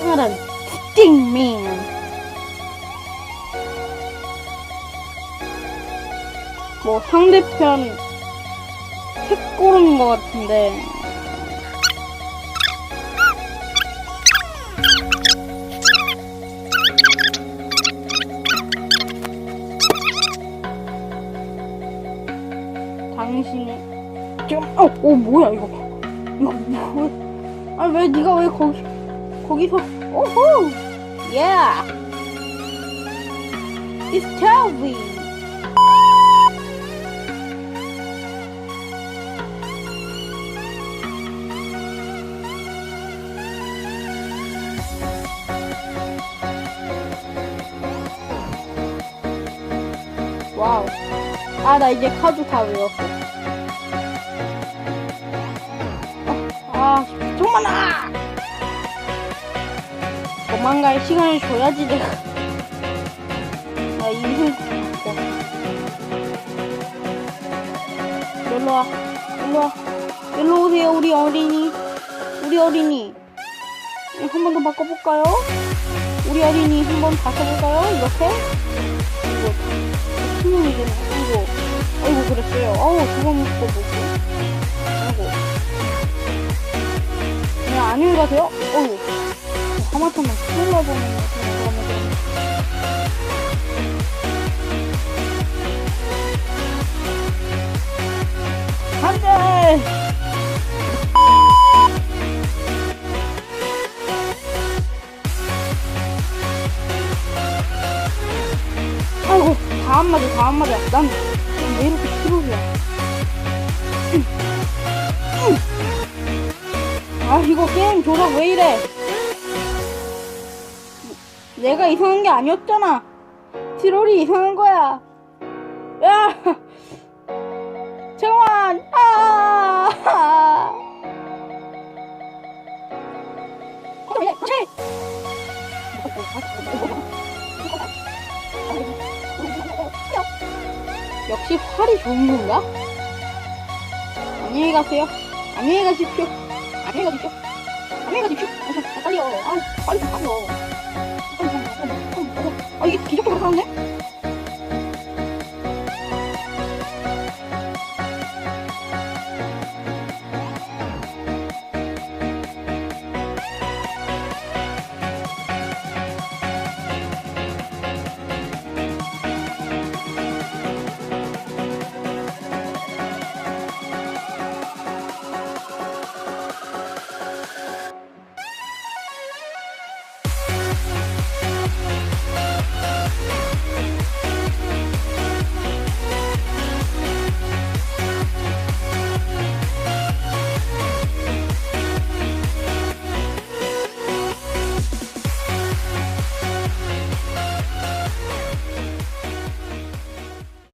오늘은 스팅맨. 뭐 상대편 책 고른 것 같은데 당신이 지금 어, 어 뭐야 이거? 이거 뭐야 아왜 네가 왜 거기 거기서 오호 yeah! It's Toby 와우. 아 나 이제 카드 다 외웠어. 아 정말 아! 도망갈 시간을 줘야지 내가. 나 인생 바꿔 일로 와 일로 와. 일로 오세요 우리 어린이. 우리 어린이. 한 번 더 바꿔볼까요? 우리 어린이 한 번 바꿔볼까요? 이렇게 이거 수명이 되네 아이고 그랬어요. 아우 두번 묶어보고. 아이고. 그냥 안녕히 가세요? 어우 하마터면 큰일 나보네. 그러면 그러면 다안 맞아 다안 맞아 난왜 이렇게 트롤이야 아 이거 게임 조작 왜 이래? 내가 이상한 게 아니었잖아. 트롤이 이상한 거야. 야! 잠깐만 아! 어, 예, 그래. 역시 활이 좋은 건가? 안녕히 가세요. 안녕히 가십시오. 안녕히 가십시오. 안녕히 가십시오. 아, 아, 빨리요. 아, 빨리 좀 가요. 빨리 좀가